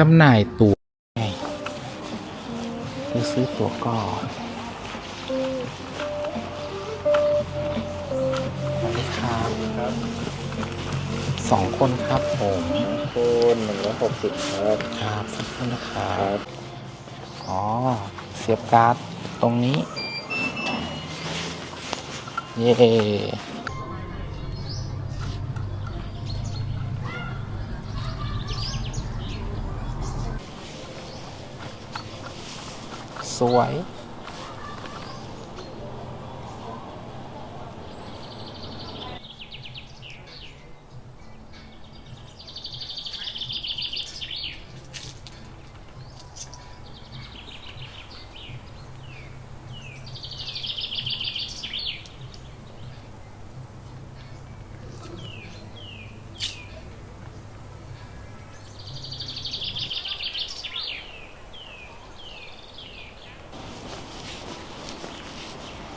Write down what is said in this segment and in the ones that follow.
จำหน่ายตั๋วไงซื้อซื้อตั๋วก่อนสวัสดีครับครับสองคนครับผมคูณหนึ่งร้อยหกสิบครับครับสักครู่นะครัครับบอ๋อ เสียบการ์ดตรงนี้ เย่ สวย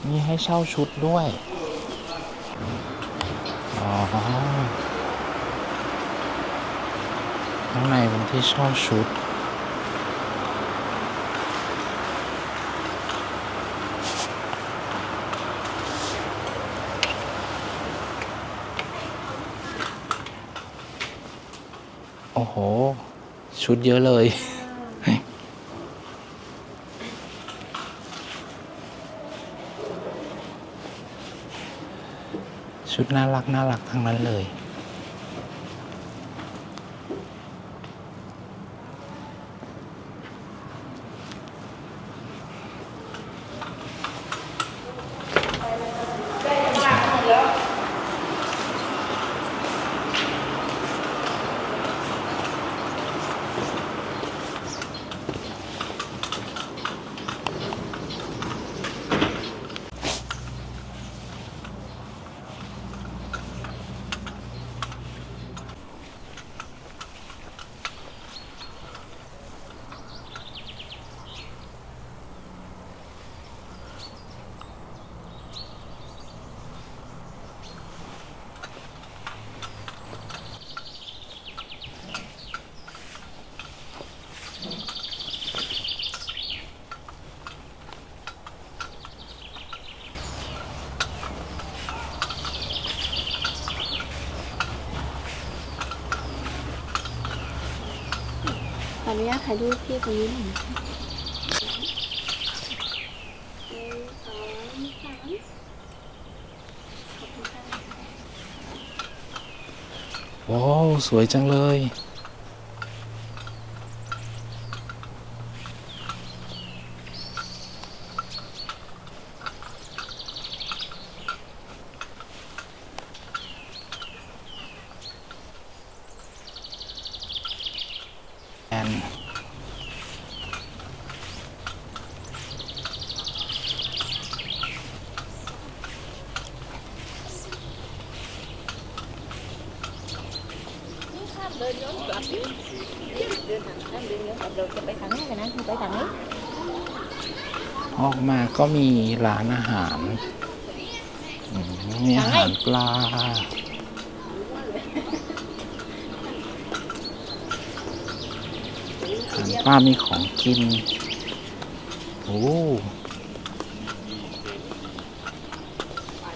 มีให้เช่าชุดด้วยข้างในเป็นที่เช่าชุดโอ้โห ชุดเยอะเลย ชุดน่ารักน่ารักทั้งนั้นเลย นุญาตถ่ายรูปพี่คนนี้หน่อยนะคะหนึ่งสองสามว้าว สวยจังเลย แอน นี่ค่ะเดินย้อนกลับดิเดินทางข้ามเดินย้อนกลับเราจะไปทางนี้กันนะไปทางนี้ ออ กมาก็มีร้านอาหารอืมมีอาหารปลา อาหารปลามีของกิน โอ้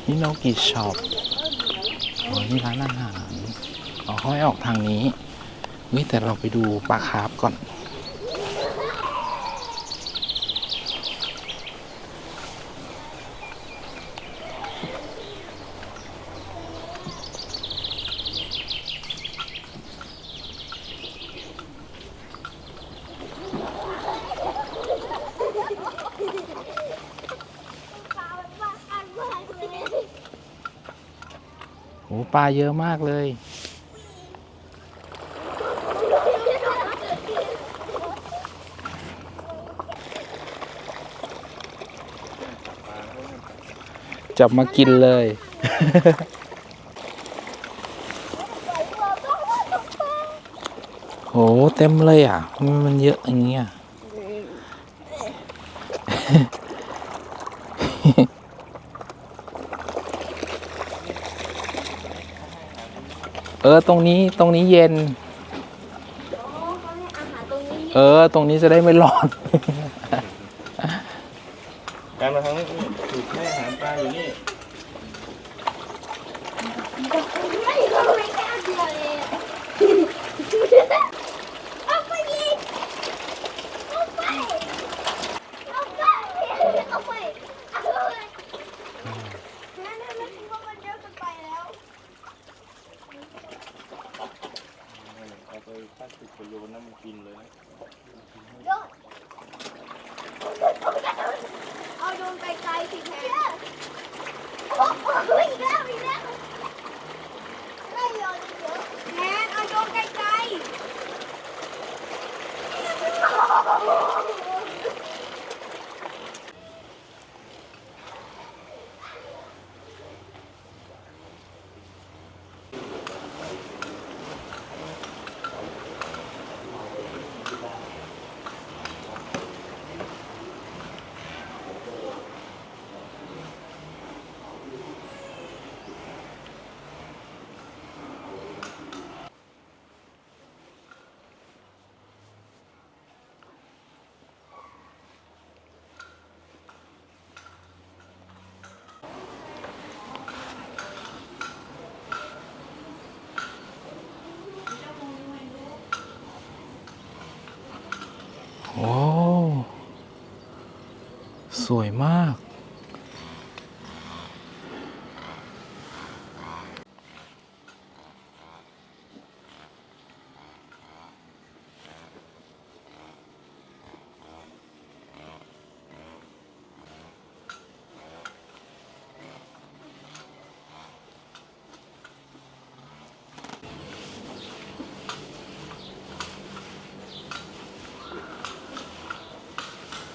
นี่โนกิช็อปอ๋อนี่ร้านอาหารอ๋อเขาให้ออกทางนี้วิแต่เราไปดูปลาคาร์ฟก่อน โหปลาเยอะมากเลย จับมากินเลย โห เต็มเลยอะทำไมมันเยอะอย่างเงี้ยเออ ตรงนี้ ตรงนี้เย็นอ๋อเขาให้อาหารตรงเออ ตรงนี้จะได้ไม่ร้อน การมาทางนี้ถูกแม่อาหารปลาอยู่นี่ ไม่เขาไม่กล้าเดียวเลยอะเอาไปอีกเอาไปเอาไปเอาไปเอาไปนั่นนั่นนั่นคิดว่ามันเยอะเกินไปแล้ว เอาไปพัดติดไปโยนน้ำมันกินเลยนะ โยนเอาโยนไกลๆสิแทนโอ้โหอีกแล้วอีกแล้วไม่โยนเยอะแทนเอาโยนไกลๆ โอ้ ส วยมาก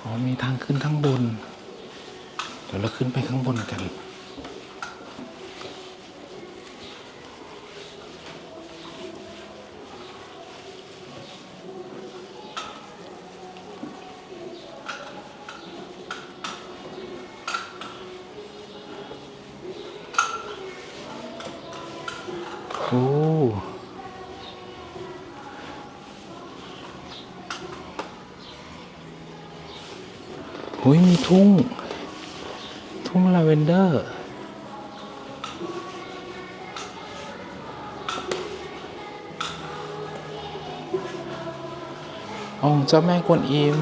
อ๋อมีทางขึ้นข้างบน เดี๋ยวเราขึ้นไปข้างบนกันโอ้หุยมีทุ่ง ทุ่งลาเวนเดอร์ องค์เจ้าแม่กวนอิม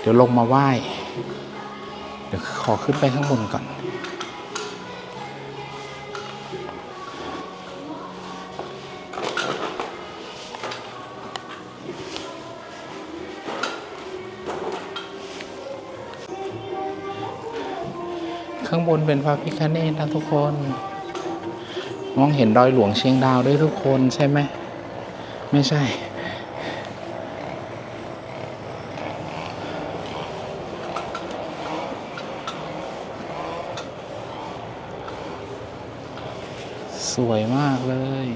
เดี๋ยวลงมาไหว้ เดี๋ยวขอขึ้นไปข้างบนก่อน บนเป็นพระพิฆเนศนะทุกคน มองเห็นดอยหลวงเชียงดาวด้วยทุกคนใช่ไหม ไม่ใช่ สวยมากเลย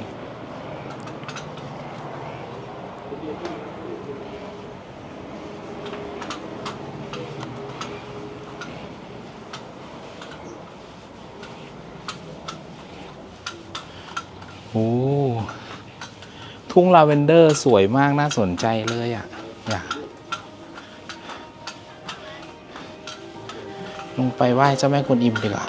โอ้ ทุ่งลาเวนเดอร์สวยมากน่าสนใจเลยอะ่ะอยากลงไปไหว้เจ้าแม่กวนอิมดีกว่า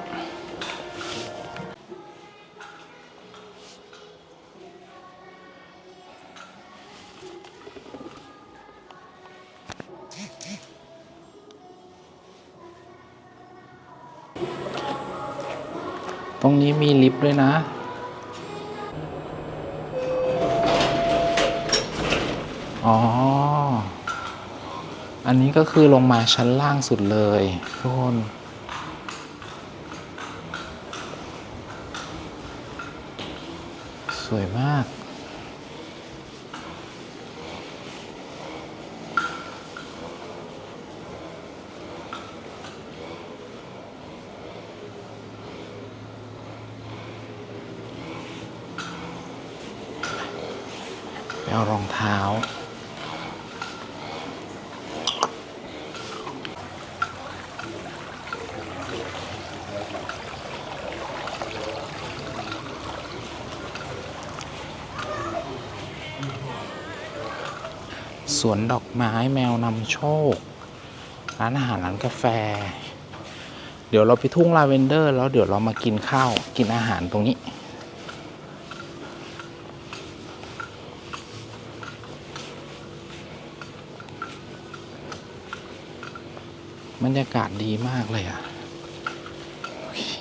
ตรงนี้มีลิฟต์ด้วยนะ อ๋อ อันนี้ก็คือลงมาชั้นล่างสุดเลยทุกคนสวยมาก ไปเอารองเท้า วนดอกไม้แมวนำโชค ร้านอาหารร้านกาแฟ เดี๋ยวเราไปทุ่งลาเวนเดอร์ แล้วเดี๋ยวเรามากินข้าวกินอาหารตรงนี้ บรรยากาศดีมากเลยอะโอเค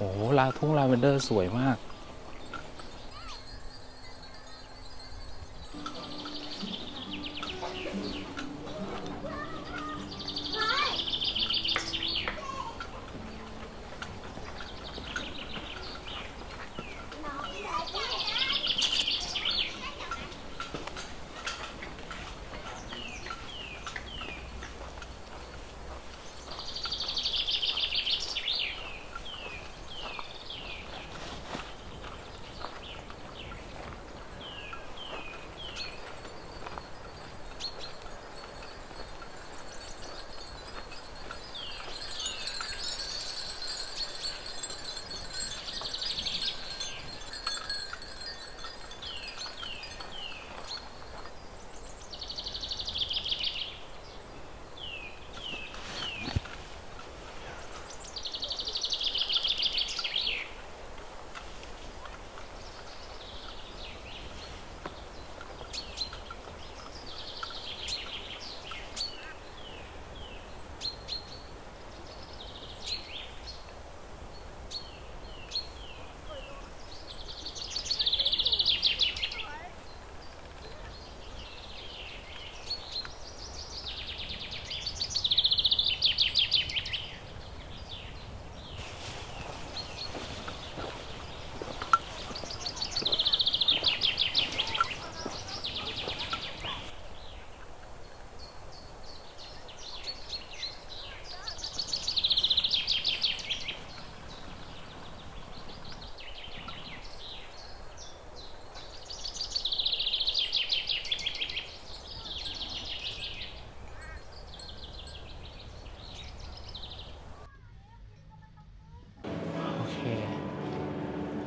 โอ้โหลา ทุ่งลาเวนเดอร์สวยมาก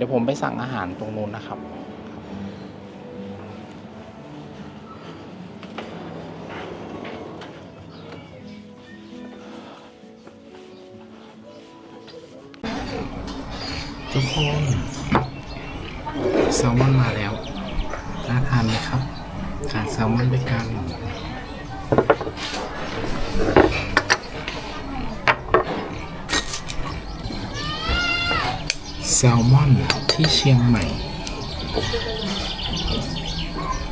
ดี๋ยวผมไปสั่งอาหารตรงนู้นนะครับ ซลมอนที่เชียงใหม่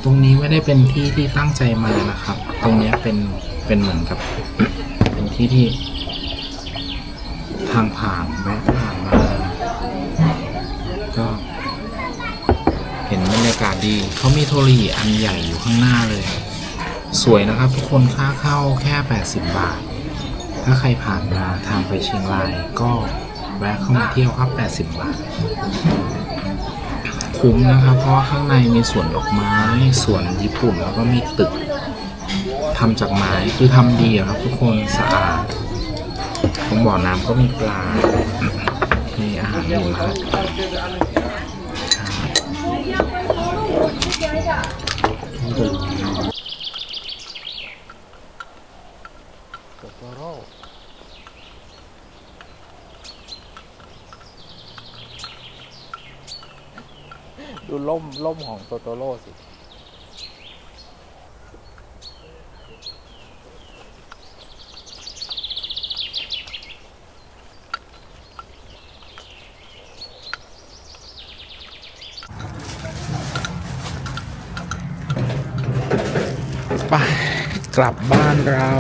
ตรงนี้ไม่ได้เป็นที่ที่ตั้งใจมานะครับ ตรงนี้เป็นเป็นเหมือนกับ เป็นที่ที่ ทางผ่านแวะผ่านมา ก็ เห็นบรรยากาศดี เขามีโทรีอันใหญ่อยู่ข้างหน้าเลย สวยนะครับทุกคนค่าเข้าแค่ 80 บาท ถ้าใครผ่านมาทางไปเชียงรายก็ แวะเข้ามาเที่ยวครับ 80 บาท คุ้มนะครับ เพราะข้างในมีสวนดอกไม้สวนญี่ปุ่นแล้วก็มีตึกทำจากไม้คือทำดีครับ ทุกคนสะอาดตรงบ่อน้ำก็มีปลา มีอาหารอยู่นะครับตโตโร่ ดูล่มล่มของโตโตโร่สิไปกลับบ้านเรา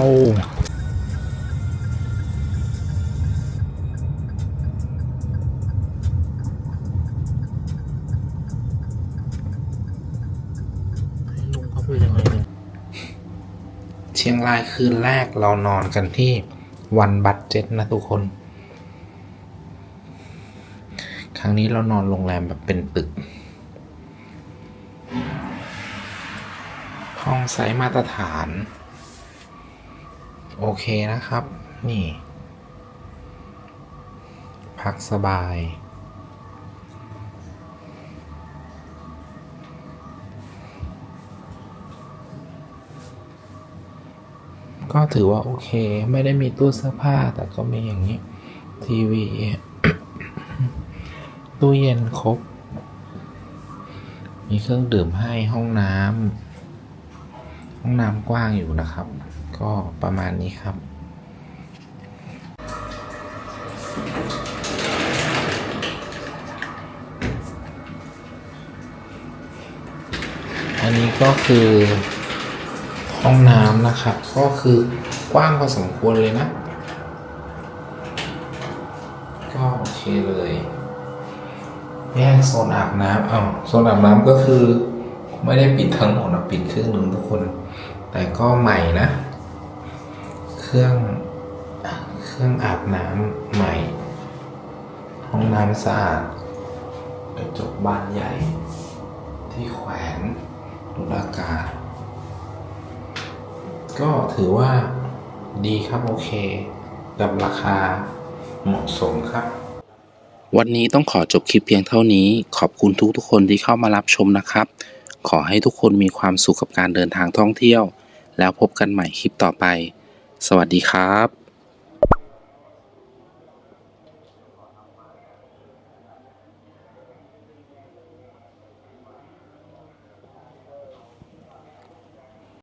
ชียงรายคืนแรกเรานอนกันที่วันบัตเจ็ตนะทุกคน ครั้งนี้เรานอนโรงแรมแบบเป็นตึก ห้องไซส์มาตรฐาน โอเคนะครับ นี่ พักสบาย ก็ถือว่าโอเค ไม่ได้มีตู้เสื้อผ้าแต่ก็มีอย่างนี้ ทีวี ตู้เย็นครบ มีเครื่องดื่มให้ห้องน้ำห้องน้ำกว้างอยู่นะครับ ก็ประมาณนี้ครับอันนี้ก็คือ ห้องน้ำนะครับ ก็คือกว้างพอสมควรเลยนะ ก็โอเคเลยแยกโซนอาบน้ำอ้าวโซนอาบน้ำก็คือ ไม่ได้ปิดทั้งหมดนะปิดครึ่งหนึ่งทุกคน แต่ก็ใหม่นะ เครื่องเครื่องอาบน้ำใหม่ ห้องน้ำสะอาดกระจกบานใหญ่ที่แขวนดูดอากาศ ก็ ถือว่าดีครับโอเคกับราคาเหมาะสมครับ วันนี้ต้องขอจบคลิปเพียงเท่านี้ ขอบคุณทุกทุกๆคนที่เข้ามารับชมนะครับ ขอให้ทุกคนมีความสุขกับการเดินทางท่องเที่ยว แล้วพบกันใหม่คลิปต่อไป สวัสดีครับ